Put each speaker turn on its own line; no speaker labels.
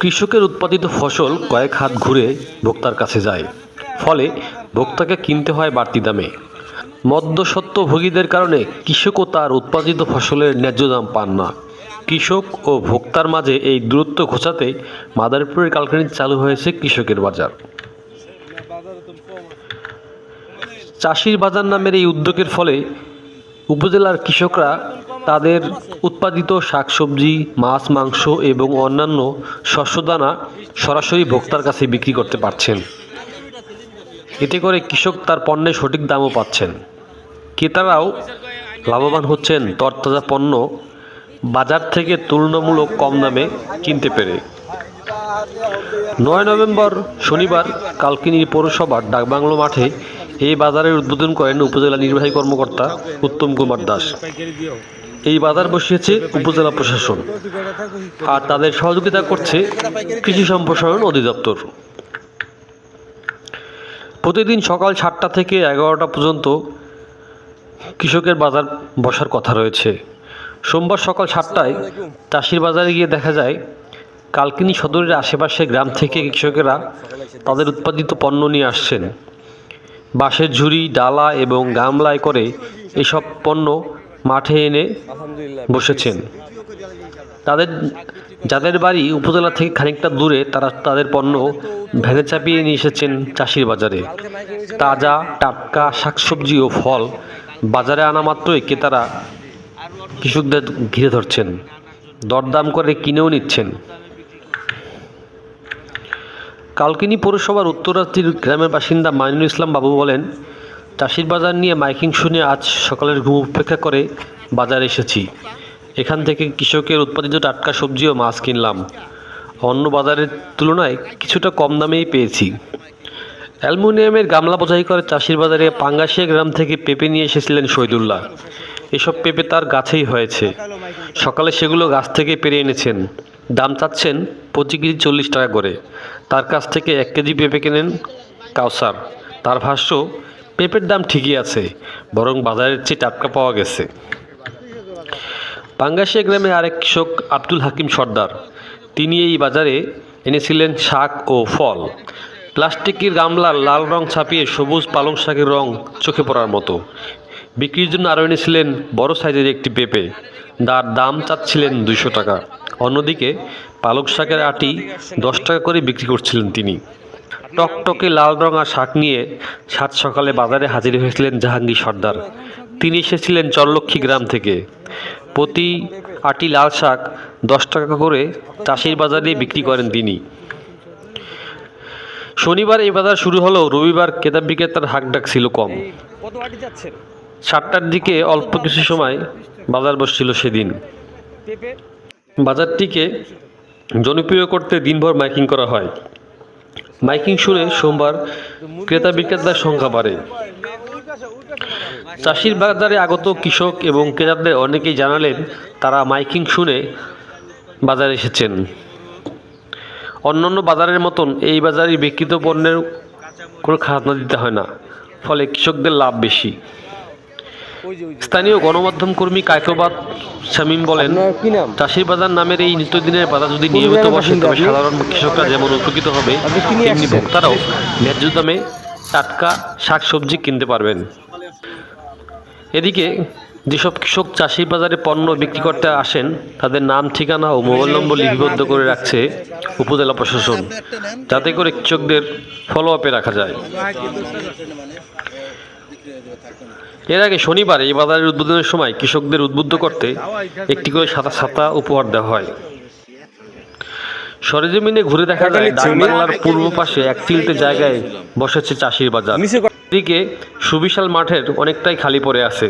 কৃষকের উৎপাদিত ফসল কয়েক হাত ঘুরে ভোক্তার কাছে যায়। ফলে ভোক্তাকে কিনতে হয় বাড়তি দামে। মদ্যসত্ত্বভোগীদের কারণে কৃষকও তার উৎপাদিত ফসলের ন্যায্য দাম পান না। কৃষক ও ভোক্তার মাঝে এই দূরত্ব ঘোচাতে মাদারীপুরের কালকানিতে চালু হয়েছে কৃষকের বাজার। চাষির বাজার নামের এই উদ্যোগের ফলে উপজেলার কৃষকরা তাদের উৎপাদিত শাকসবজি, মাছ, মাংস এবং অন্যান্য শস্যদানা সরাসরি ভোক্তার কাছে বিক্রি করতে পারছেন। এতে করে কৃষক তার পণ্যের সঠিক দামও পাচ্ছেন। ক্রেতারাও লাভবান হচ্ছেন তরতাজা পণ্য বাজার থেকে তুলনামূলক কম দামে কিনতে পেরে। নয় নভেম্বর শনিবার কালকিনি পৌরসভার ডাকবাংলো মাঠে এই বাজারের উদ্বোধন করেন উপজেলা নির্বাহী কর্মকর্তা উত্তম কুমার দাস। এই বাজার বসিয়েছে উপজেলা প্রশাসন। আর তাদের সহযোগিতা করছে কৃষি সম্প্রসারণ অধিদপ্তর। প্রতিদিন সকাল সাতটা থেকে এগারোটা পর্যন্ত কৃষকের বাজার বসার কথা রয়েছে। সোমবার সকাল সাতটায় চাষির বাজারে গিয়ে দেখা যায়, কালকিনি সদরের আশেপাশে গ্রাম থেকে কৃষকেরা তাদের উৎপাদিত পণ্য নিয়ে আসছেন। বাঁশের ঝুড়ি, ডালা এবং গামলায় করে এসব পণ্য মাঠে এনে বসেছেন। তাদের, যাদের বাড়ি উপজেলা থেকে খানিকটা দূরে, তারা তাদের পণ্য ভ্যানে চাপিয়ে নিয়ে এসেছেন চাষির বাজারে। তাজা, টাটকা শাকসবজি ও ফল বাজারে আনা মাত্রই ক্রেতারা কৃষকদের ঘিরে ধরছেন। দরদাম করে কিনেও নিচ্ছেন। কালকিনি পৌরসভার উত্তরাত্রির গ্রামের বাসিন্দা মাইনুল ইসলাম বাবু বলেন, চাষির বাজার নিয়ে মাইকিং শুনে আজ সকালের ঘুম উপেক্ষা করে বাজারে এসেছি। এখান থেকে কৃষকের উৎপাদিত টাটকা সবজি ও মাছ কিনলাম। অন্য বাজারের তুলনায় কিছুটা কম দামেই পেয়েছি। অ্যালুমিনিয়ামের গামলা বোঝাই করে চাষির বাজারে পাঙ্গাশিয়া গ্রাম থেকে পেঁপে নিয়ে এসেছিলেন শহীদুল্লাহ। এসব পেঁপে তার গাছেই হয়েছে। সকালে সেগুলো গাছ থেকে পেরে এনেছেন। দাম চাচ্ছেন প্রতি কেজি চল্লিশ টাকা করে। তার কাছ থেকে এক কেজি পেঁপে কেনেন কাউসার। তার ভাষ্য, পেঁপের দাম ঠিকই আছে, বরং বাজারের চেয়ে টাটকা পাওয়া গেছে। পাঙ্গাশিয়া গ্রামে আরেক কৃষক আব্দুল হাকিম সর্দার। তিনি এই বাজারে এনেছিলেন শাক ও ফল। প্লাস্টিকের গামলার লাল রং ছাপিয়ে সবুজ পালং শাকের রং চোখে পড়ার মতো। বিক্রির জন্য আরও এনেছিলেন বড় সাইজের একটি পেঁপে। যার দাম চাচ্ছিলেন দুশো টাকা। অন্যদিকে পালক শাকের আটি দশ টাকা করে বিক্রি করছিলেন তিনি। টকটকে লাল রঙা শাক নিয়ে সাত সকালে বাজারে হাজির হয়েছিলেন জাহাঙ্গীর সর্দার। তিনি এসেছিলেন চরলক্ষ্মী গ্রাম থেকে। প্রতি আটি লাল শাক দশ টাকা করে চাষির বাজারে বিক্রি করেন তিনি। শনিবার এই বাজার শুরু হলেও রবিবার ক্রেতা বিক্রেতার হাক ডাক ছিল কম। সাতটার দিকে অল্প কিছু সময় বাজার বসছিল সেদিন। বাজারটিকে জনপ্রিয় করতে দিনভর মাইকিং করা হয়। মাইকিং শুনে সোমবার ক্রেতা বিক্রেতার সংখ্যা বাড়ে। চাষির বাজারে আগত কৃষক এবং ক্রেতাদের অনেকেই জানালেন, তারা মাইকিং শুনে বাজারে এসেছেন। অন্যান্য বাজারের মতন এই বাজারে বিক্রিত পণ্যের কোনো খাজনা দিতে হয় না, ফলে কৃষকদের লাভ বেশি। স্থানীয় গণমাধ্যম কর্মী কায়কোবাদ শামীম বলেন চাষির বাজার নামের এই নিত্যদিনের বাজার যদি নিয়মিত বসে তবে সাধারণ কৃষকরা যেমন উপকৃত হবে তেমনি ভোক্তারাও ন্যায্য দামে টাটকা শাকসবজি কিনতে পারবেন। এদিকে যেসব কৃষক চাষির বাজারে পণ্য বিক্রি করতে আসেন তাদের নাম ঠিকানা ও মোবাইল নম্বর লিপিবদ্ধ করে রাখছে উপজেলা প্রশাসন যাতে করে কৃষকদের ফলো আপে রাখা যায়। এর আগে শনিবার এই বাজারের উদ্বোধনের সময় কৃষকদের উদ্বুদ্ধ করতে একটি করে সাতা ছাতা উপহার দেওয়া হয়। সরেজমিনে ঘুরে দেখা যায় ডাকবাংলার পূর্ব পাশে এক চিলতে জায়গায় বসেছে চাষির বাজার। এদিকে সুবিশাল মাঠের অনেকটাই খালি পড়ে আছে।